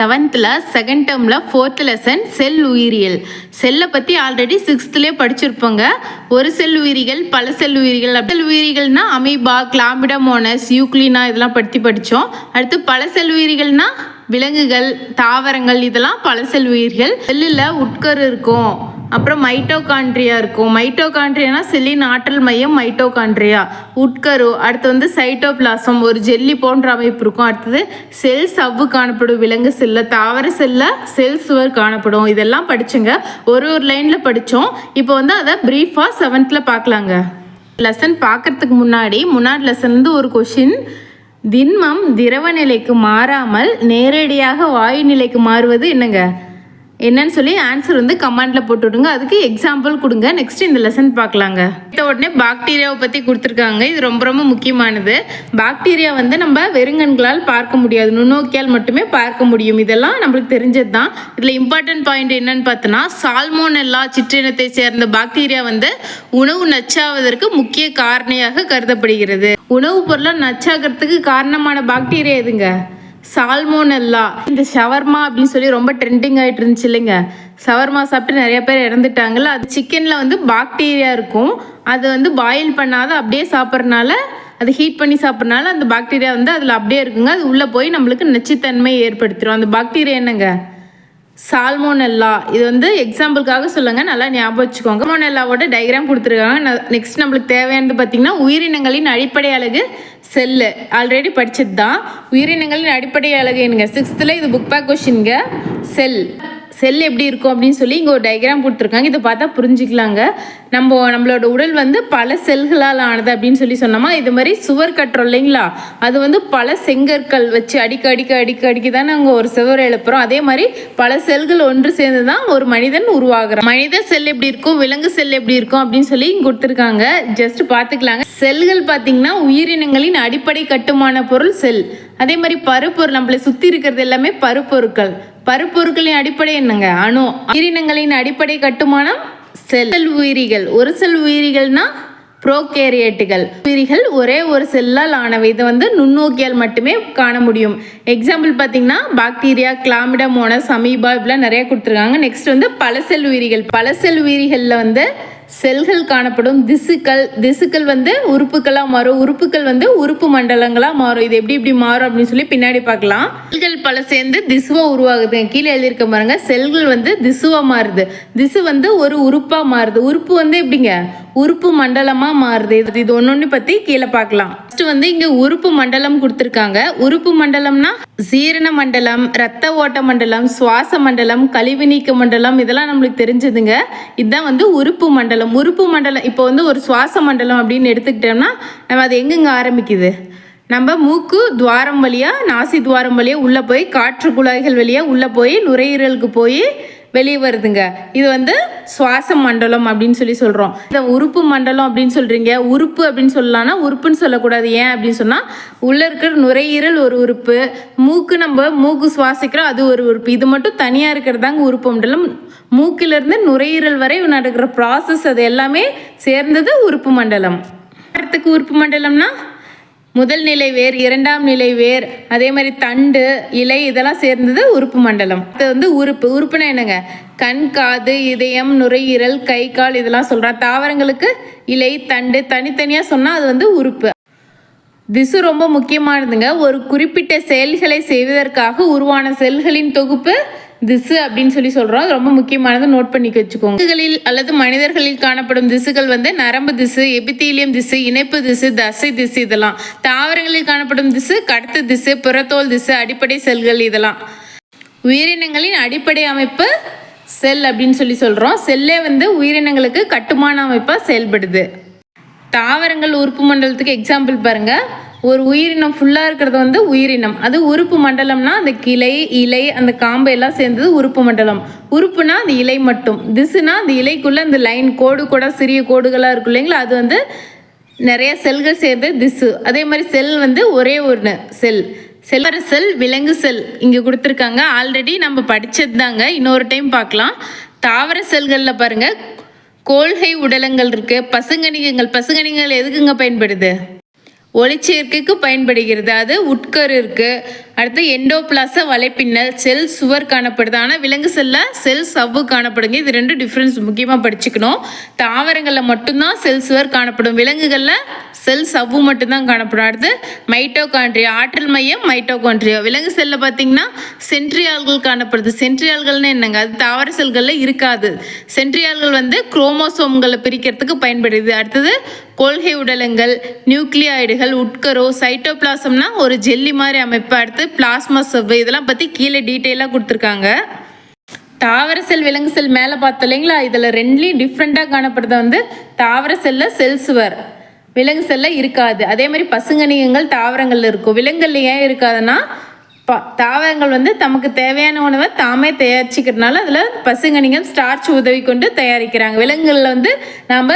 செவன்த்தில் second டேர்மில் fourth lesson cell உயிரியல். செல்லை பற்றி ஆல்ரெடி சிக்ஸ்த்துலேயே படிச்சிருப்போங்க. ஒரு செல் உயிரிகள் பல செல் உயிரிகள். செல் உயிரிகள்னா அமீபா கிளாமிடமோனஸ் யூக்ளினா இதெல்லாம் பற்றி படித்தோம் அடுத்து பல செல் உயிரிகள்னா விலங்குகள் தாவரங்கள் இதெல்லாம் பல செல் உயிர்கள். செல்லில் உட்கரு இருக்கும். அப்புறம் மைட்டோகாண்ட்ரியா இருக்கும். மைட்டோகாண்ட்ரியானா செல்லின் ஆற்றல் மையம் மைட்டோகாண்ட்ரியா உட்கரு அடுத்து வந்து சைட்டோபிளாசம் ஒரு ஜெல்லி போன்ற அமைப்பு இருக்கும். அடுத்தது செல் சவ்வு காணப்படும் விலங்கு செல்ல தாவர செல்ல செல் சுவர் காணப்படும். இதெல்லாம் படிச்சுங்க. ஒரு ஒரு லைனில் படித்தோம் இப்போ வந்து அதை ப்ரீஃபாக செவன்த்தில் பார்க்கலாங்க. லெசன் பார்க்கறதுக்கு முன்னாடி முன்னாடி லெசன்லேருந்து ஒரு கொஷின் திண்மம் திரவ நிலைக்கு மாறாமல் நேரடியாக வாயு நிலைக்கு மாறுவது என்னங்க? என்னன்னு சொல்லி ஆன்சர் வந்து கமெண்ட்ல போட்டு விடுங்க அதுக்கு எக்ஸாம்பிள் கொடுங்க. நெக்ஸ்ட் இந்த லெசன் பார்க்கலாங்க. உடனே பாக்டீரியாவை பற்றி கொடுத்துருக்காங்க. இது ரொம்ப ரொம்ப முக்கியமானது. பாக்டீரியா வந்து நம்ம வெறுங்கண்களால் பார்க்க முடியாது. நுண்ணோக்கியால் மட்டுமே பார்க்க முடியும். இதெல்லாம் நம்மளுக்கு தெரிஞ்சது தான் இதில் இம்பார்ட்டன்ட் பாயிண்ட் என்னன்னு பார்த்தோன்னா சால்மோனெல்லா சிற்றினத்தை சேர்ந்த பாக்டீரியா வந்து உணவு நச்சாவதற்கு முக்கிய காரணியாக கருதப்படுகிறது. உணவுப் பொருளாக நச்சாகிறதுக்கு காரணமான பாக்டீரியா எதுங்க? சால்மோனெல்லா. இந்த ஷவர்மா அப்படின்னு சொல்லி ரொம்ப ட்ரெண்டிங் ஆகிட்டு இருந்துச்சு இல்லைங்க. ஷவர்மா சாப்பிட்டு நிறைய பேர் இறந்துட்டாங்கல்ல அது சிக்கனில் வந்து பாக்டீரியா இருக்கும். அது வந்து பாயில் பண்ணாத அப்படியே சாப்பிட்றனால அது ஹீட் பண்ணி சாப்பிட்றனால அந்த பாக்டீரியா வந்து அதில் அப்படியே இருக்குங்க. அது உள்ளே போய் நம்மளுக்கு நச்சுத்தன்மை ஏற்படுத்திடும் அந்த பாக்டீரியா என்னங்க? சால்மோனெல்லா. இது வந்து எக்ஸாம்பிளுக்காக சொல்லுங்கள் நல்லா ஞாபகம் வச்சுக்கோங்க. மோனெல்லாவோட டயக்ராம் கொடுத்துருக்காங்க. நெக்ஸ்ட் நம்மளுக்கு தேவையானது பார்த்தீங்கன்னா உயிரினங்களின் அடிப்படை அழகு செல்லு. ஆல்ரெடி படிச்சது தான் உயிரினங்களின் அடிப்படை அழகு சிக்ஸ்த்தில் இது புக் பேக் கொஷின்ங்க செல். செல் எப்படி இருக்கும் அப்படின்னு சொல்லி இங்கே ஒரு டயக்ராம் கொடுத்துருக்காங்க இதை பார்த்தா புரிஞ்சுக்கலாங்க. நம்ம நம்மளோட உடல் வந்து பல செல்களால் ஆனது அப்படின்னு சொல்லி சொன்னோமா? இது மாதிரி சுவர் கட்டுறோம் இல்லைங்களா? அது வந்து பல செங்கற்கள் வச்சு அடிக்க அடிக்க அடிக்க அடிக்க தான் நாங்கள் ஒரு சுவர் எழுப்புறோம். அதே மாதிரி பல செல்கள் ஒன்று சேர்ந்து தான் ஒரு மனிதன் உருவாகிறோம் மனித செல் எப்படி இருக்கும்? விலங்கு செல் எப்படி இருக்கும்? அப்படின்னு சொல்லி இங்கே கொடுத்துருக்காங்க. ஜஸ்ட் பார்த்துக்கலாங்க. செல்கள் பார்த்தீங்கன்னா உயிரினங்களின் அடிப்படை கட்டுமான பொருள் செல் அதே மாதிரி பருப்பொருள் நம்மளை சுற்றி இருக்கிறது எல்லாமே பருப்பொருட்கள். பருப்பொருட்களின் அடிப்படை என்னங்க? அணு. உயிரினங்களின் அடிப்படை கட்டுமானம் செல். உயிரிகள். ஒரு செல் உயிரிகள்னா ப்ரோகேரியட்டுகள். உயிரிகள் ஒரே ஒரு செல்லால் ஆனவை. இதை வந்து நுண்ணோக்கியால் மட்டுமே காண முடியும். எக்ஸாம்பிள் பார்த்தீங்கன்னா பாக்டீரியா கிளாமிடமோனஸ் அமீபா இப்படிலாம் நிறைய கொடுத்துருக்காங்க. நெக்ஸ்ட் வந்து பல செல் உயிரிகள். பல செல் உயிரிகளில் வந்து செல்கள் காணப்படும். திசுக்கள் திசுக்கள் வந்து உறுப்புகளாக மாறும். உறுப்புகள் வந்து உறுப்பு மண்டலங்களாக மாறும். இது எப்படி இப்படி மாறும் அப்படின்னு சொல்லி பின்னாடி பார்க்கலாம். செல்கள் பல சேர்ந்து திசுவாக உருவாகுது. கீழே எழுதியிருக்க பாருங்க. செல்கள் வந்து திசுவாக மாறுது. திசு வந்து ஒரு உறுப்பாக மாறுது. உறுப்பு வந்து எப்படிங்க? உறுப்பு மண்டலமாக மாறுது. இது இது ஒன்னொன்னு பற்றி கீழே பார்க்கலாம். ஃபர்ஸ்ட் வந்து இங்கே உறுப்பு மண்டலம் கொடுத்துருக்காங்க. உறுப்பு மண்டலம்னா ஜீரண மண்டலம் ரத்த ஓட்ட மண்டலம் சுவாச மண்டலம் கழிவு நீக்க மண்டலம் இதெல்லாம் நம்மளுக்கு தெரிஞ்சதுங்க. இதுதான் வந்து உறுப்பு மண்டலம். உறுப்பு மண்டலம் இப்போ வந்து ஒரு சுவாச மண்டலம் அப்படின்னு எடுத்துக்கிட்டோம்னா நம்ம அது எங்கெங்க ஆரம்பிக்குது? நம்ம மூக்கு துவாரம் வழியாக நாசி துவாரம் வழியாக உள்ளே போய் காற்று குழாய்கள் வழியாக உள்ளே போய் நுரையீரலுக்கு போய் வெளியே வருதுங்க. இது வந்து சுவாச மண்டலம் அப்படின்னு சொல்லி சொல்கிறோம் இந்த உறுப்பு மண்டலம் அப்படின்னு சொல்கிறீங்க உறுப்பு அப்படின்னு சொல்லலாம்னா உறுப்புன்னு சொல்லக்கூடாது. ஏன் அப்படின்னு சொன்னால் உள்ளே இருக்கிற நுரையீரல் ஒரு உறுப்பு மூக்கு நம்ம மூக்கு சுவாசிக்கிறோம் அது ஒரு உறுப்பு. இது மட்டும் தனியாக இருக்கிறதாங்க உறுப்பு மண்டலம். மூக்கிலிருந்து நுரையீரல் வரை நடக்கிற ப்ராசஸ் அது எல்லாமே சேர்ந்தது உறுப்பு மண்டலம். அடுத்துக்கு உறுப்பு மண்டலம்னா முதல் நிலை வேர் இரண்டாம் நிலை வேர் அதே மாதிரி தண்டு இலை இதெல்லாம் சேர்ந்தது உறுப்பு மண்டலம். இது வந்து உறுப்பு. உறுப்புனா என்னங்க? கண் காது இதயம் நுரையீரல் கை கால் இதெல்லாம் சொல்கிறா தாவரங்களுக்கு இலை தண்டு தனித்தனியாக சொன்னால் அது வந்து உறுப்பு. திசு ரொம்ப முக்கியமானதுங்க. ஒரு குறிப்பிட்ட செயல்களை செய்வதற்காக உருவான செல்களின் தொகுப்பு திசு அப்படின்னு சொல்லி சொல்கிறோம் அது ரொம்ப முக்கியமானது நோட் பண்ணி வச்சுக்கோங்க. திசுகளில் அல்லது மனிதர்களில் காணப்படும் திசுகள் வந்து நரம்பு திசு எபித்தீலியம் திசு இணைப்பு திசு தசை திசு இதெல்லாம். தாவரங்களில் காணப்படும் திசு கடத்து திசு புறத்தோல் திசு அடிப்படை செல்கள் இதெல்லாம். உயிரினங்களின் அடிப்படை அமைப்பு செல் அப்படின்னு சொல்லி சொல்கிறோம் செல்லே வந்து உயிரினங்களுக்கு கட்டுமான அமைப்பாக செயல்படுது. தாவரங்கள் உறுப்பு மண்டலத்துக்கு எக்ஸாம்பிள் பாருங்கள் ஒரு உயிரினம் ஃபுல்லாக இருக்கிறது வந்து உயிரினம். அது உறுப்பு மண்டலம்னா அந்த கிளை இலை அந்த காம்பு எல்லாம் சேர்ந்தது உறுப்பு மண்டலம். உறுப்புனா அந்த இலை மட்டும். திசுனா அந்த இலைக்குள்ளே அந்த லைன் கோடு கூட சிறிய கோடுகளாக இருக்கும் இல்லைங்களா? அது வந்து நிறைய செல்கள் சேர்ந்து திசு. அதே மாதிரி செல் வந்து ஒரே ஒரு செல். செல்வர செல் விலங்கு செல் இங்கே கொடுத்துருக்காங்க. ஆல்ரெடி நம்ம படித்தது தாங்க இன்னொரு டைம் பார்க்கலாம். தாவர செல்களில் பாருங்கள் கோல்கை உடலங்கள் இருக்குது பசுங்கணிகங்கள் பசுங்கணிகள் எதுக்குங்க பயன்படுது? ஒளிச்சேர்க்கைக்கு பயன்படுகிறது. அது உட்கரு இருக்குது அடுத்து எண்டோபிளாச வலைப்பின்னல் செல் சுவர் காணப்படுது. ஆனால் விலங்கு செல்ல செல் சவ்வு காணப்படுங்க இது ரெண்டு டிஃப்ரென்ஸ் முக்கியமாக படிச்சுக்கணும். தாவரங்களில் மட்டும்தான் செல் சுவர் காணப்படும். விலங்குகளில் செல் சவ்வு மட்டும்தான் காணப்படும். அடுத்து மைட்டோகான்ட்ரியா ஆற்றல் மையம் மைட்டோகான்ட்ரியா விலங்கு செல்லில் பார்த்தீங்கன்னா சென்ட்ரியால்கள் காணப்படுது. சென்ட்ரியால்கள்னு என்னங்க? அது தாவர செல்களில் இருக்காது. சென்ட்ரியால்கள் வந்து குரோமோசோம்களை பிரிக்கிறதுக்கு பயன்படுது. அடுத்தது கொள்கை உடலங்கள் நியூக்ளியாய்டுகள் உட்கரோ சைட்டோபிளாசம்னா ஒரு ஜெல்லி மாதிரி அமைப்பு. அடுத்து பிளாஸ்மா செவ்வு இதெல்லாம் பற்றி கீழே டீட்டெயிலாக கொடுத்துருக்காங்க. தாவர செல் விலங்கு செல் மேலே பார்த்தோம் இல்லைங்களா? இதில் ரெண்டுலேயும் டிஃப்ரெண்ட்டாக காணப்படுறது வந்து தாவர செல்ல செல் சுவர். விலங்கு செல்ல இருக்காது. அதே மாதிரி பசுங்கணிகங்கள் தாவரங்களில் இருக்கும். விலங்குகள் ஏன் இருக்காதுன்னா ப தாவரங்கள் வந்து தமக்கு தேவையான உணவை தாமே தயாரிச்சுக்கிறதுனால அதில் பசுங்கணிகம் ஸ்டார்ச் உதவி கொண்டு தயாரிக்கிறாங்க. விலங்குகளில் வந்து நாம்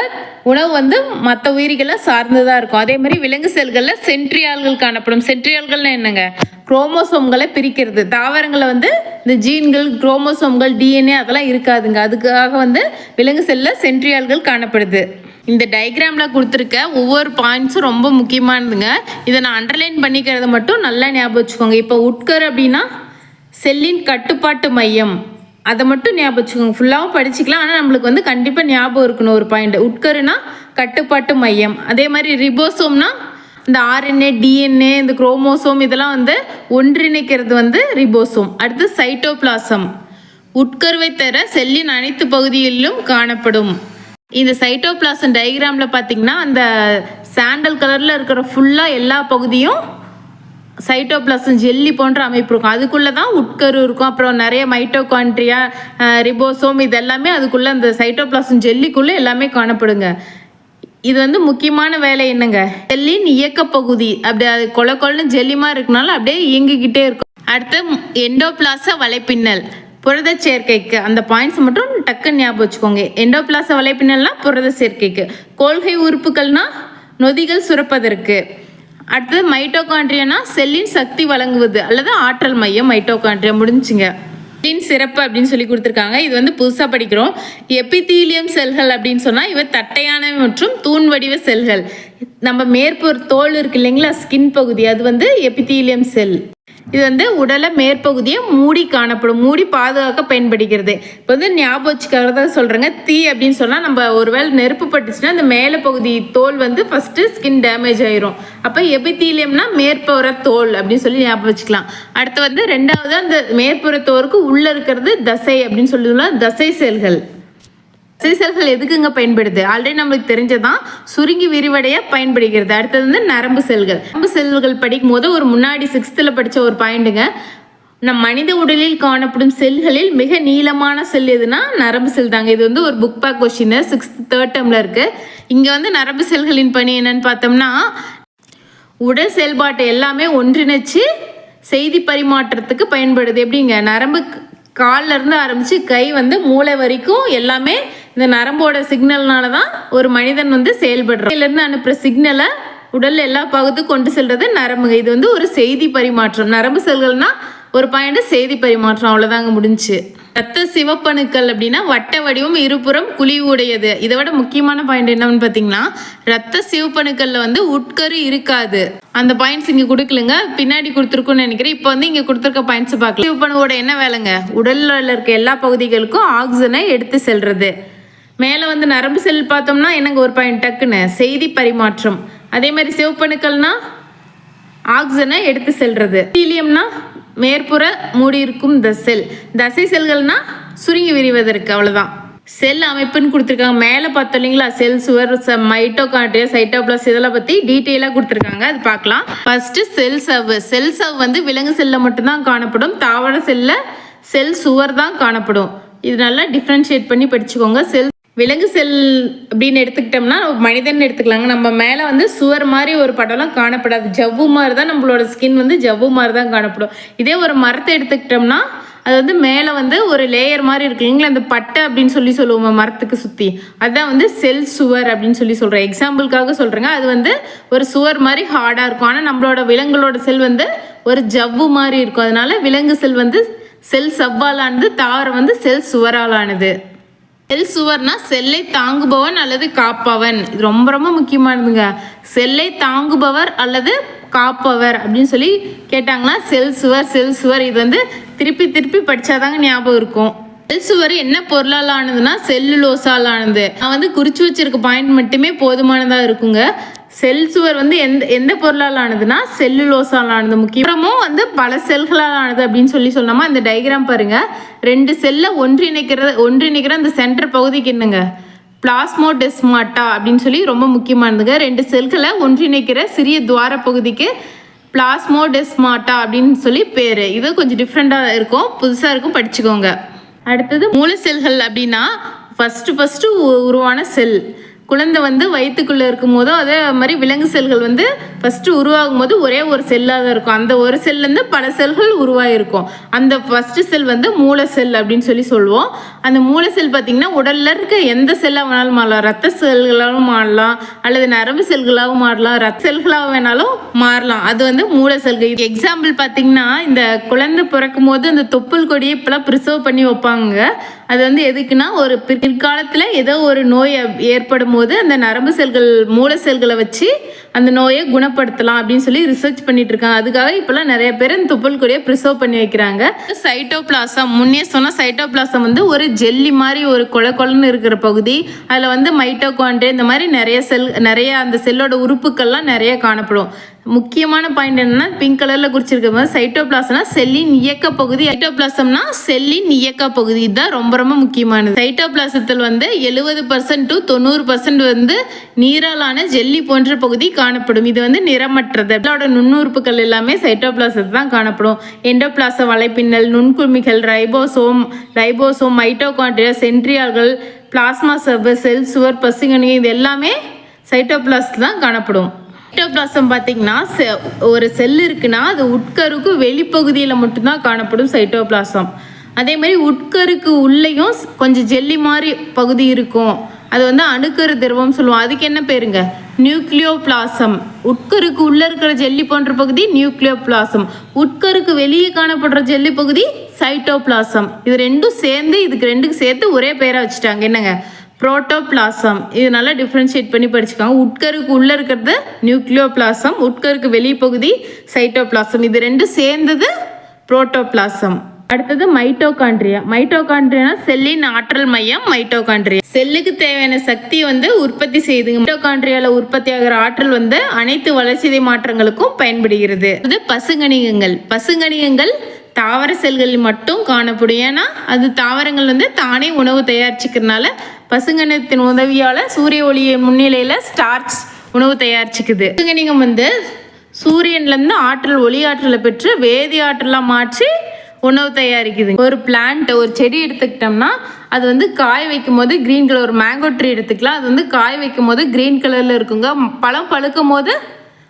உணவு வந்து மற்ற உயிரிகளை சார்ந்து தான் இருக்கும். அதே மாதிரி விலங்கு செல்களில் சென்ட்ரியால்கள் காணப்படும். சென்ட்ரியால்கள்னு என்னங்க? குரோமோசோம்களை பிரிக்கிறது. தாவரங்களை வந்து இந்த ஜீன்கள் குரோமோசோம்கள் டிஎன்ஏ அதெல்லாம் இருக்காதுங்க. அதுக்காக வந்து விலங்கு செல்லில் சென்ட்ரியால்கள் காணப்படுது. இந்த டயக்ராமில் கொடுத்துருக்க ஒவ்வொரு பாயிண்ட்ஸும் ரொம்ப முக்கியமானதுங்க. இதை நான் அண்டர்லைன் பண்ணிக்கிறத மட்டும் நல்லா ஞாபகம் வச்சுக்கோங்க. இப்போ உட்கர் அப்படின்னா செல்லின் கட்டுப்பாட்டு மையம். அதை மட்டும் ஞாபகம் வச்சுக்கோங்க. ஃபுல்லாகவும் படிச்சுக்கலாம். ஆனால் நம்மளுக்கு வந்து கண்டிப்பாக ஞாபகம் இருக்கணும் ஒரு பாயிண்ட் உட்கருனா கட்டுப்பாட்டு மையம். அதே மாதிரி ரிபோசோம்னா இந்த ஆர்என்ஏ டிஎன்ஏ இந்த குரோமோசோம் இதெல்லாம் வந்து ஒன்றிணைக்கிறது வந்து ரிபோசோம் அடுத்து சைட்டோபிளாசம் உட்கருவை தர செல்லின் அனைத்து பகுதிகளிலும் காணப்படும். இந்த சைட்டோபிளாசம் டயக்ராமில் பார்த்தீங்கன்னா அந்த சாண்டல் கலரில் இருக்கிற ஃபுல்லாக எல்லா பகுதியும் சைட்டோபிளாசம் ஜெல்லி போன்ற அமைப்பு இருக்கும். அதுக்குள்ளே தான் உட்கரு இருக்கும். அப்புறம் நிறைய மைட்டோகான்ட்ரியா ரிபோசோம் இது எல்லாமே அதுக்குள்ளே அந்த சைட்டோபிளாசம் ஜெல்லிக்குள்ளே எல்லாமே காணப்படுங்க. இது வந்து முக்கியமான வேலை என்னங்க? ஜெல்லின் இயக்க பகுதி. அப்படி அது கொல கொலன்னு ஜெல்லிமா இருக்கனால அப்படியே இயங்கிக்கிட்டே இருக்கும். அடுத்து எண்டோபிளாச வலைப்பின்னல். புரத சேர்க்கைக்கு. அந்த பாயிண்ட்ஸ் மட்டும் டக்குன்னு ஞாபகம் வச்சுக்கோங்க. எண்டோபிளாச வலைப்பின்னல்னா புரத சேர்க்கைக்கு. கொள்கை உறுப்புகள்னா நொதிகள் சுரப்பதற்கு. அடுத்தது மைட்டோகாண்ட்ரியானா செல்லின் சக்தி வழங்குவது அல்லது ஆற்றல் மையம் மைட்டோகாண்ட்ரியா முடிஞ்சுங்க செல்லின் சிறப்பு அப்படின்னு சொல்லி கொடுத்துருக்காங்க. இது வந்து புதுசாக படிக்கிறோம். எபிதீலியம் செல்கள் அப்படின்னு சொன்னால் இவை தட்டையான மற்றும் தூண் வடிவ செல்கள் நம்ம மேற்பொரு தோல் இருக்கு இல்லைங்களா? ஸ்கின் பகுதி. அது வந்து எபிதீலியம் செல் இது வந்து உடலை மேற்பகுதியை மூடி காணப்படும் மூடி பாதுகாக்க பயன்படுகிறது. இப்போ வந்து ஞாபகம் வச்சுக்கிறதா சொல்கிறேங்க தீ அப்படின்னு சொன்னால் நம்ம ஒருவேளை நெருப்பு பட்டுச்சுன்னா அந்த மேலே பகுதி தோல் வந்து ஃபஸ்ட்டு ஸ்கின் டேமேஜ் ஆயிரும். அப்போ எபித்தீலியம்னா மேற்புற தோல் அப்படின்னு சொல்லி ஞாபகம் வச்சுக்கலாம். அடுத்து வந்து ரெண்டாவது அந்த மேற்புற தோலுக்கு உள்ளே இருக்கிறது தசை அப்படின்னு சொல்லி தசை செல்கள். தசை செல்கள் எதுக்குங்க பயன்படுது? ஆல்ரெடி நம்மளுக்கு தெரிஞ்சதான் சுருங்கி விரிவடைய பயன்படுகிறது. அடுத்தது வந்து நரம்பு செல்கள். நரம்பு செல்கள் படிக்கும் போது ஒரு முன்னாடி சிக்ஸ்த்தில் படித்த ஒரு பாயிண்ட்டுங்க நம் மனித உடலில் காணப்படும் செல்களில் மிக நீளமான செல் எதுனா நரம்பு செல் தாங்க. இது வந்து ஒரு book back question sixth third டேர்மில் இருக்குது இங்கே வந்து நரம்பு செல்களின் பணி என்னன்னு பார்த்தோம்னா உடல் செயல்பாட்டை எல்லாமே ஒன்றிணைச்சு செய்தி பரிமாற்றத்துக்கு பயன்படுது. எப்படிங்க? நரம்பு காலில் இருந்து ஆரம்பித்து கை வந்து மூளை வரைக்கும் எல்லாமே இந்த நரம்போட சிக்னல்னால தான் ஒரு மனிதன் வந்து செயல்படுறோம் இருந்து அனுப்புகிற சிக்னலை உடல் எல்லா பகுதிக்கும் கொண்டு செல்றது நரம்புங்க. இது வந்து ஒரு செய்தி பரிமாற்றம். நரம்பு செல்கள்னா ஒரு பாயிண்ட் செய்தி பரிமாற்றம். அவ்வளோதாங்க முடிஞ்சுச்சு ரத்த சிவப்பணுக்கள் அப்படின்னா வட்ட வடிவம் இருபுறம் குழிவு உடையது. இதை விட முக்கியமான பாயிண்ட் என்னன்னு பார்த்தீங்கன்னா ரத்த சிவப்பணுக்களில் வந்து உட்கரு இருக்காது. அந்த பாயிண்ட்ஸ் இங்கே கொடுக்கலங்க. பின்னாடி கொடுத்துருக்குன்னு நினைக்கிறேன். இப்போ வந்து இங்கே கொடுத்துருக்க பாயிண்ட்ஸை பார்க்கலாம். சிவப்பணுவோட என்ன வேலைங்க? உடலில் இருக்க எல்லா பகுதிகளுக்கும் ஆக்சிஜனை எடுத்து செல்றது. மேலே வந்து நரம்பு செல் பார்த்தோம்னா என்னங்க ஒரு பாயிண்ட் டக்குன்னு செய்தி பரிமாற்றம். அதே மாதிரி சிவப்பணுக்கள்னா ஆக்சிஜனை எடுத்து செல்றது. ஹீலியம்னா மேற்புற மூடி இருக்கும் செல். தசை செல்கள்னா சுருங்கி விரிவதற்கு அவ்வளோதான் செல் அமைப்புன்னு கொடுத்துருக்காங்க. மேலே பார்த்தோம் இல்லைங்களா? செல் சுவர் மைட்டோகாண்ட்ரியா சைட்டோபிளாஸ் இதெல்லாம் பற்றி டீட்டெயிலாக கொடுத்துருக்காங்க. அது பார்க்கலாம். ஃபஸ்ட்டு செல் சவ் செல் சவ் வந்து விலங்கு செல்லில் மட்டும்தான் காணப்படும். தாவர செல்லில் செல் சுவர் தான் காணப்படும். இது நல்லா டிஃப்ரென்ஷியேட் பண்ணி படிச்சுக்கோங்க. செல் விலங்கு செல் அப்படின்னு எடுத்துக்கிட்டோம்னா மனிதன் எடுத்துக்கலாங்க. நம்ம மேலே வந்து சுவர் மாதிரி ஒரு படம்லாம் காணப்படாது. ஜவ்வு மாதிரி தான் நம்மளோட ஸ்கின் வந்து ஜவ்வு மாதிரி தான் காணப்படும். இதே ஒரு மரத்தை எடுத்துக்கிட்டோம்னா அது வந்து மேலே வந்து ஒரு லேயர் மாதிரி இருக்கு. இல்லைங்களா? அந்த பட்டை அப்படின்னு சொல்லி சொல்லுவோம் மரத்துக்கு சுற்றி அதுதான் வந்து செல் சுவர் அப்படின்னு சொல்லி சொல்கிறேன் எக்ஸாம்பிளுக்காக சொல்கிறேங்க அது வந்து ஒரு சுவர் மாதிரி ஹார்டாக இருக்கும். ஆனால் நம்மளோட விலங்குகளோட செல் வந்து ஒரு ஜவ்வு மாதிரி இருக்கும். அதனால விலங்கு செல் வந்து செல் சவ்வாலானது தாவரம் வந்து செல் சுவராலானது. செல் சுவர்னா செல்லை தாங்குபவன் அல்லது காப்பவன். இது ரொம்ப ரொம்ப முக்கியமானதுங்க. செல்லை தாங்குபவர் அல்லது காப்பவர் அப்படின்னு சொல்லி கேட்டாங்கன்னா செல் சுவர் செல் சுவர் இது வந்து திருப்பி திருப்பி படித்தாதாங்க ஞாபகம் இருக்கும். செல் சுவர் என்ன பொருளால் ஆனதுன்னா செல்லுலோசால் ஆனது நான் வந்து குறித்து வச்சிருக்க பாயிண்ட் மட்டுமே போதுமானதாக இருக்குங்க. செல் சுவர் வந்து எந்த எந்த பொருளால் ஆனதுன்னா செல்லுலோஸால் ஆனது முக்கியமும் வந்து பல செல்களால் ஆனது அப்படின்னு சொல்லி சொன்னோமா இந்த டயக்ராம் பாருங்க. ரெண்டு செல்லை ஒன்றிணைக்கிற ஒன்றிணைக்கிற அந்த சென்டர் பகுதிக்கு என்னங்க? பிளாஸ்மோடெஸ்மாட்டா அப்படின்னு சொல்லி ரொம்ப முக்கியமானதுங்க. ரெண்டு செல்களை ஒன்றிணைக்கிற சிறிய துவார பகுதிக்கு பிளாஸ்மோடெஸ்மாட்டா அப்படின்னு சொல்லி பேர். இது கொஞ்சம் டிஃப்ரெண்ட்டாக இருக்கும் புதுசாக இருக்கும் படிச்சுக்கோங்க. அடுத்தது மூல செல்கள் அப்படின்னா ஃபஸ்ட்டு ஃபஸ்ட்டு உருவான செல். குழந்தை வந்து வயிற்றுக்குள்ளே இருக்கும் போதோ அதே மாதிரி விலங்கு செல்கள் வந்து ஃபஸ்ட்டு உருவாகும் போது ஒரே ஒரு செல்லாக தான் இருக்கும். அந்த ஒரு செல்லேருந்து பல செல்கள் உருவாகிருக்கும் அந்த ஃபஸ்ட்டு செல் வந்து மூளை செல் அப்படின்னு சொல்லி சொல்லுவோம். அந்த மூளை செல் பார்த்திங்கன்னா உடலில் இருக்க எந்த செல்லாக வேணாலும் மாறலாம். ரத்த செல்களாகவும் மாறலாம். அல்லது நரம்பு செல்களாகவும் மாறலாம். ரத்த செல்களாக வேணாலும் மாறலாம். அது வந்து மூளை செல்கள். எக்ஸாம்பிள் பார்த்திங்கன்னா இந்த குழந்தை பிறக்கும் போது அந்த தொப்புள் கொடியை இப்போலாம் ப்ரிசர்வ் பண்ணி வைப்பாங்க. அது வந்து எதுக்குன்னா ஒரு பிற்காலத்தில் ஏதோ ஒரு நோய் ஏற்படும் போது அந்த நரம்பு செல்கள் மூளை செல்களை வச்சு அந்த நோயை குணப்படுத்தலாம் அப்படின்னு சொல்லி ரிசர்ச் பண்ணிட்டு இருக்காங்க. அதுக்காக இப்போலாம் நிறைய பேர் இந்த தொப்புள் கொடியை ப்ரிசர்வ் பண்ணி வைக்கிறாங்க. சைட்டோபிளாசம் முன்னே சொன்ன சைட்டோபிளாசம் வந்து ஒரு ஜெல்லி மாதிரி ஒரு கொல கொலன்னு இருக்கிற பகுதி. அதில் வந்து மைட்டோகாண்ட்ரி இந்த மாதிரி நிறைய செல் நிறைய அந்த செல்லோட உறுப்புக்கள்லாம் நிறைய காணப்படும். முக்கியமான பாயிண்ட் என்னன்னா பிங்க் கலர்ல குறிச்சிருக்க போது சைட்டோபிளாசம்னா செல்லின் இயக்க பகுதி. சைட்டோபிளாசம்னா செல்லின் இயக்க பகுதி. தான் ரொம்ப ரொம்ப முக்கியமானது. சைட்டோபிளாசத்தில் வந்து எழுபது பர்சன்ட் டு தொண்ணூறு பர்சன்ட் வந்து நீராலான ஜெல்லி போன்ற பகுதி காணப்படும். இது வந்து நிறமற்றது. அதோட நுண்ணுறுப்புகள் எல்லாமே சைட்டோபிளாசத்தில் தான் காணப்படும். எண்டோபிளாச வலைப்பின்னல் நுண்குமிகள் ரைபோசோம் ரைபோசோம் மைட்டோகாண்ட்ரியா சென்ட்ரியால்கள் பிளாஸ்மா சர்வர் செல் சுவர் பசுங்கனி இது எல்லாமே சைட்டோபிளாஸ் தான் காணப்படும். சைட்டோபிளாசம் பார்த்தீங்கன்னா செ- ஒரு செல் இருக்குன்னா அது உட்கருக்கு வெளிப்பகுதியில் மட்டும்தான் காணப்படும் சைட்டோபிளாசம். அதே மாதிரி உட்கருக்கு உள்ளேயும் கொஞ்சம் ஜெல்லி மாதிரி பகுதி இருக்கும். அது வந்து அணுக்கரு திரவம் சொல்லுவோம். அதுக்கு என்ன பேருங்க? நியூக்ளியோபிளாசம். உட்கருக்கு உள்ளே இருக்கிற ஜெல்லி போன்ற பகுதி நியூக்ளியோபிளாசம். உட்கருக்கு வெளியே காணப்படுற ஜெல்லி பகுதி சைட்டோபிளாசம். இது ரெண்டும் சேர்ந்து இதுக்கு ரெண்டுக்கு சேர்த்து ஒரே பெயராக வச்சுட்டாங்க. என்னங்க? புரோட்டோபிளாசம். இது நல்லா டிஃப்ரென்ஷியேட் பண்ணி படிச்சுக்காங்க. உட்கருக்கு உள்ளே இருக்கிறது நியூக்ளியோபிளாசம் உட்கருக்கு வெளிப்பகுதி சைட்டோபிளாசம். இது ரெண்டும் சேர்ந்தது புரோட்டோபிளாசம். அடுத்தது மைட்டோகாண்ட்ரியா. மைட்டோகாண்ட்ரியா செல்லின் ஆற்றல் மையம் மைட்டோகாண்ட்ரியா. செல்லுக்கு தேவையான சக்தி வந்து உற்பத்தி செய்து மைட்டோகாண்ட்ரியால உற்பத்தி ஆகிற ஆற்றல் வந்து அனைத்து வளர்ச்சிதை மாற்றங்களுக்கும் பயன்படுகிறது. இது பசுங்கணிகங்கள் பசுங்கணிகங்கள் தாவர செல்களில் மட்டும் காணப்படும். ஏன்னா அது தாவரங்கள் வந்து தானே உணவு தயாரிச்சுக்கிறதுனால பசுங்கணிகத்தின் உதவியால் சூரிய ஒளியின் முன்னிலையில் ஸ்டார்ச் உணவு தயாரிச்சுக்குது. பசுங்கணிகம் வந்து சூரியன்லேருந்து ஆற்றல் ஒளி ஆற்றலை பெற்று வேதி ஆற்றலாக மாற்றி உணவு தயாரிக்குது. ஒரு பிளான்ட் ஒரு செடி எடுத்துக்கிட்டோம்னா அது வந்து காய வைக்கும் போது க்ரீன் கலர் ஒரு மேங்கோ ட்ரீ எடுத்துக்கலாம். அது வந்து காய வைக்கும் போது க்ரீன் கலரில் இருக்குங்க. பழம் பழுக்கும் போது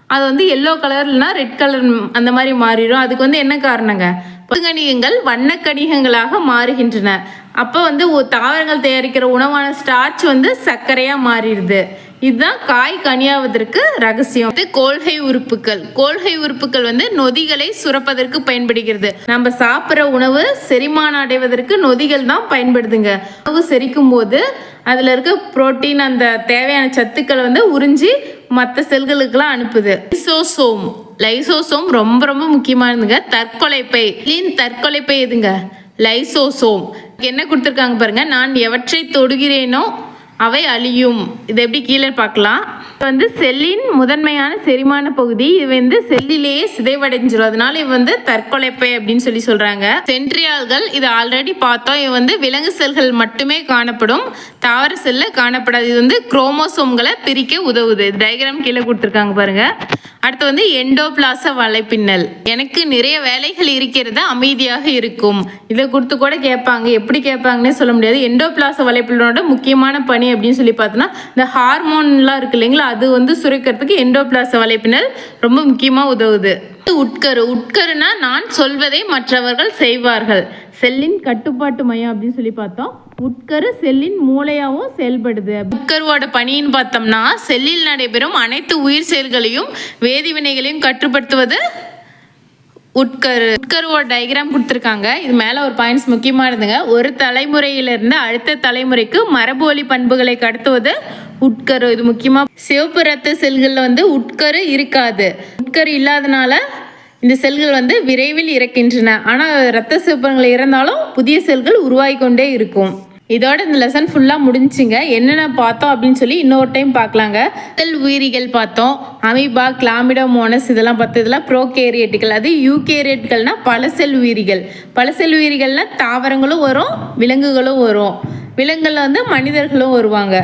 அது வந்து எல்லோ கலர்னா ரெட் கலர் அந்த மாதிரி மாறிடும். அதுக்கு வந்து என்ன காரணங்க? பசுங்கணிகங்கள் வண்ணக்கணிகங்களாக மாறுகின்றன. அப்போ வந்து தாவரங்கள் தயாரிக்கிற உணவான ஸ்டார்ச் வந்து சர்க்கரையாக மாறிடுது. இதுதான் காய் கனியாவதற்கு ரகசியம். வந்து கோல்கை உறுப்புகள். கோல்கை உறுப்புகள் வந்து நொதிகளை சுரப்பதற்கு பயன்படுகிறது. நம்ம சாப்பிட்ற உணவு செரிமானம் அடைவதற்கு நொதிகள் தான் பயன்படுதுங்க. உணவு செரிக்கும் போது அதில் இருக்க புரோட்டீன் அந்த தேவையான சத்துக்களை வந்து உறிஞ்சி மற்ற செல்களுக்கெல்லாம் அனுப்புது. லைசோசோம். லைசோசோம் ரொம்ப ரொம்ப முக்கியமானதுங்க. தற்கொலைப்பை. லீன் தற்கொலைப்பை எதுங்க? லைசோசோம். என்ன கொடுத்துருக்காங்க பாருங்க. நான் எவற்றை தொடுகிறேனோ அவை அழியும். இது எப்படி கீழே பார்க்கலாம்? இது வந்து செல்லின் முதன்மையான செரிமான பகுதி. இது வந்து செல்லிலேயே சிதைவடைஞ்சிரும். அதனால இது வந்து தற்கொலைப்பை அப்படின்னு சொல்லி சொல்றாங்க. சென்ட்ரியால்கள் இது ஆல்ரெடி பார்த்தோம். இது வந்து விலங்கு செல்கள் மட்டுமே காணப்படும். தாவர செல்ல காணப்படாது. இது வந்து குரோமோசோம்களை பிரிக்க உதவுது. டயக்ராம் கீழே கொடுத்துருக்காங்க பாருங்க. அடுத்து வந்து எண்டோபிளாச வலைப்பின்னல். எனக்கு நிறைய வேலைகள் இருக்கிறது அமைதியாக இருக்கும். இதை கொடுத்து கூட கேட்பாங்க. எப்படி கேட்பாங்கன்னே சொல்ல முடியாது. எண்டோபிளாச வலைப்பின்னலோட முக்கியமான பணி அப்படின்னு சொல்லி பார்த்தோன்னா இந்த ஹார்மோன்லாம் இருக்கு இல்லைங்களா? அது வந்து சுரக்கிறதுக்கு எண்டோபிளாச வலைப்பின்னல் ரொம்ப முக்கியமாக உதவுது. உட்கரு. உட்கருனா நான் சொல்வதை மற்றவர்கள் செய்வார்கள். செல்லின் கட்டுப்பாட்டு மையம் அப்படின்னு சொல்லி பார்த்தோம். உட்கரு செல்லின் மூளையாகவும் செயல்படுது. உட்கருவோட பணின்னு பார்த்தோம்னா செல்லில் நடைபெறும் அனைத்து உயிர் செயல்களையும் வேதிவினைகளையும் கட்டுப்படுத்துவது உட்கரு. உட்கருவோட டயக்ராம் கொடுத்துருக்காங்க. இது மேலே ஒரு பாயிண்ட்ஸ் முக்கியமானதுங்க ஒரு தலைமுறையிலிருந்து அடுத்த தலைமுறைக்கு மரபுவழி பண்புகளை கடத்துவது உட்கரு. இது முக்கியமாக சிவப்பு ரத்த செல்களில் வந்து உட்கரு இருக்காது. உட்கரு இல்லாதனால இந்த செல்கள் வந்து விரைவில் இறக்கின்றன. ஆனால் ரத்த சிவப்பங்கள் இறந்தாலும் புதிய செல்கள் உருவாகி கொண்டே இருக்கும். இதோட இந்த லெசன் ஃபுல்லாக முடிஞ்சுங்க என்னென்ன பார்த்தோம் அப்படின்னு சொல்லி இன்னொரு டைம் பார்க்கலாங்க. செல் உயிரிகள் பார்த்தோம். அமீபா கிளாமிடோமோனஸ் இதெல்லாம் பார்த்தோம். இதெல்லாம் ப்ரோகேரியட்டுகள். அது யூகேரியட்டுகள்னால் பல செல் உயிரிகள். பல செல் உயிரிகள்னால் தாவரங்களும் வரும் விலங்குகளும் வரும். விலங்குகளில் வந்து மனிதர்களும் வருவாங்க.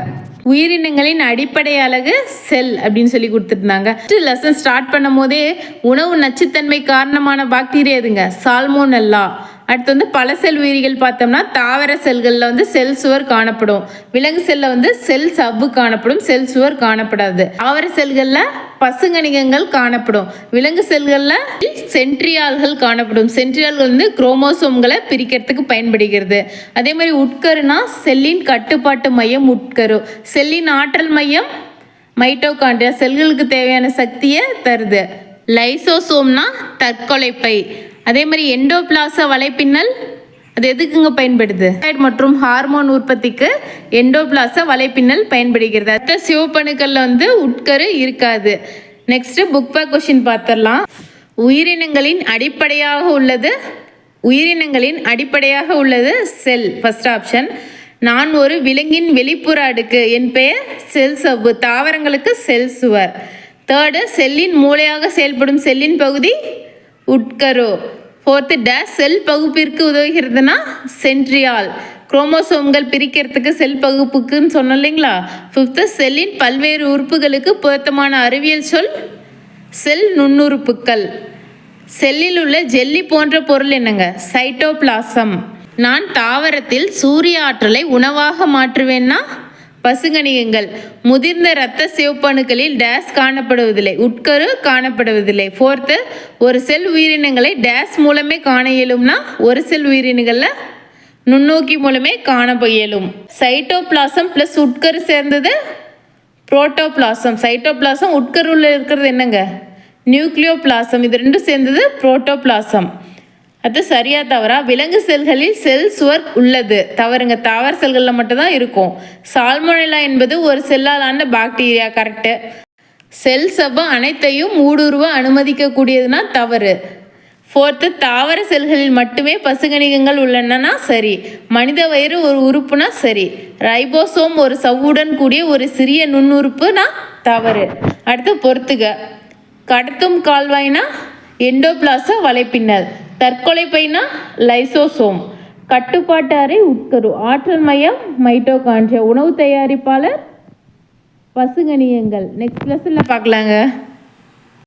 உயிரினங்களின் அடிப்படை அழகு செல் அப்படின்னு சொல்லி கொடுத்துருந்தாங்க. லெசன் ஸ்டார்ட் பண்ணும் போதே உணவு நச்சுத்தன்மை காரணமான பாக்டீரியா எதுங்க? சால்மோனெல்லா அடுத்து வந்து பல செல் உயிரிகள் பார்த்தோம்னா தாவர செல்களில் வந்து செல் சுவர் காணப்படும். விலங்கு செல்லில் வந்து செல் சவ்வு காணப்படும். செல் சுவர் காணப்படாது. தாவர செல்களில் பசுங்கணிகங்கள் காணப்படும். விலங்கு செல்களில் சென்ட்ரியால்கள் காணப்படும். சென்ட்ரியால்கள் வந்து குரோமோசோம்களை பிரிக்கிறதுக்கு பயன்படுகிறது. அதே மாதிரி உட்கருனா செல்லின் கட்டுப்பாட்டு மையம் உட்கரு. செல்லின் ஆற்றல் மையம் மைட்டோகாண்ட்ரியா. செல்களுக்கு தேவையான சக்தியை தருது. லைசோசோம்னா தற்கொலைப்பை. அதே மாதிரி எண்டோபிளாச வலைப்பின்னல் அது எதுக்குங்க பயன்படுது? மற்றும் ஹார்மோன் உற்பத்திக்கு எண்டோபிளாச வலைப்பின்னல் பயன்படுகிறது. அடுத்த சிவப்பணுக்களில் வந்து உட்கரு இருக்காது. நெக்ஸ்ட் புக் பேக் கொஷின் பார்த்துடலாம் உயிரினங்களின் அடிப்படையாக உள்ளது உயிரினங்களின் அடிப்படையாக உள்ளது செல் ஃபர்ஸ்ட் ஆப்ஷன் நான் ஒரு விலங்கின் வெளிப்புற அடுக்கு. என் பெயர் செல் சவ்வு. தாவரங்களுக்கு செல் சுவர். தேர்டு செல்லின் மூளையாக செயல்படும் செல்லின் பகுதி உட்கரோ. ஃபோர்த்து டேஷ் செல் பகுப்பிற்கு உதவுகிறதுனா சென்ட்ரியால். குரோமோசோம்கள் பிரிக்கிறதுக்கு செல் பகுப்புக்குன்னு சொன்னோம் இல்லைங்களா? ஃபிஃப்த்து செல்லின் பல்வேறு உறுப்புகளுக்கு பொருத்தமான அறிவியல் சொல் செல் நுண்ணுறுப்புக்கள். செல்லில் உள்ள ஜெல்லி போன்ற பொருள் என்னங்க? சைட்டோபிளாசம். நான் தாவரத்தில் சூரிய ஆற்றலை உணவாக மாற்றுவேன்னா பசுங்கணிகங்கள் முதிர்ந்த இரத்த சிவப்பணுக்களில் டேஸ் காணப்படுவதில்லை. உட்கரு காணப்படுவதில்லை. ஃபோர்த்து ஒரு செல் உயிரினங்களை டேஸ் மூலமே காண இயலும்னா ஒரு செல் உயிரினங்களில் நுண்ணோக்கி மூலமே காண இயலும். சைட்டோபிளாசம் ப்ளஸ் உட்கரு சேர்ந்தது புரோட்டோபிளாசம். சைட்டோபிளாசம் உட்கருவில் இருக்கிறது என்னங்க? நியூக்ளியோபிளாசம். இது ரெண்டும் சேர்ந்தது புரோட்டோபிளாசம். அது சரியா தவறா? விலங்கு செல்களில் செல் சுவர் உள்ளது. தவறுங்க. தாவர செல்களில் மட்டும்தான் இருக்கும். சால்மோனெல்லா என்பது ஒரு செல்லால் ஆன பாக்டீரியா கரெக்டு செல் சவ்வு அனைத்தையும் ஊடுருவ அனுமதிக்கக்கூடியதுன்னா தவறு. ஃபோர்த்து தாவர செல்களில் மட்டுமே பசுகணிகங்கள் உள்ளனன்னா சரி. மனித வயிறு ஒரு உறுப்புனா சரி. ரைபோசோம் ஒரு சவ்வுடன் கூடிய ஒரு சிறிய நுண்ணுறுப்புனா தவறு. அடுத்து பொறுத்துக. கடத்தும் கால்வாய்னா எண்டோபிளாச வலைப்பின்னல். தற்கொலை பைனா லைசோசோம். கட்டுப்பாட்டு அறை உட்கரு. ஆற்றல் மையம் மைட்டோகாண்ட்ரியா. உணவு தயாரிப்பாளர் பசுங்கனியங்கள். நெக்ஸ்ட் லெசனில் பார்க்கலாங்க.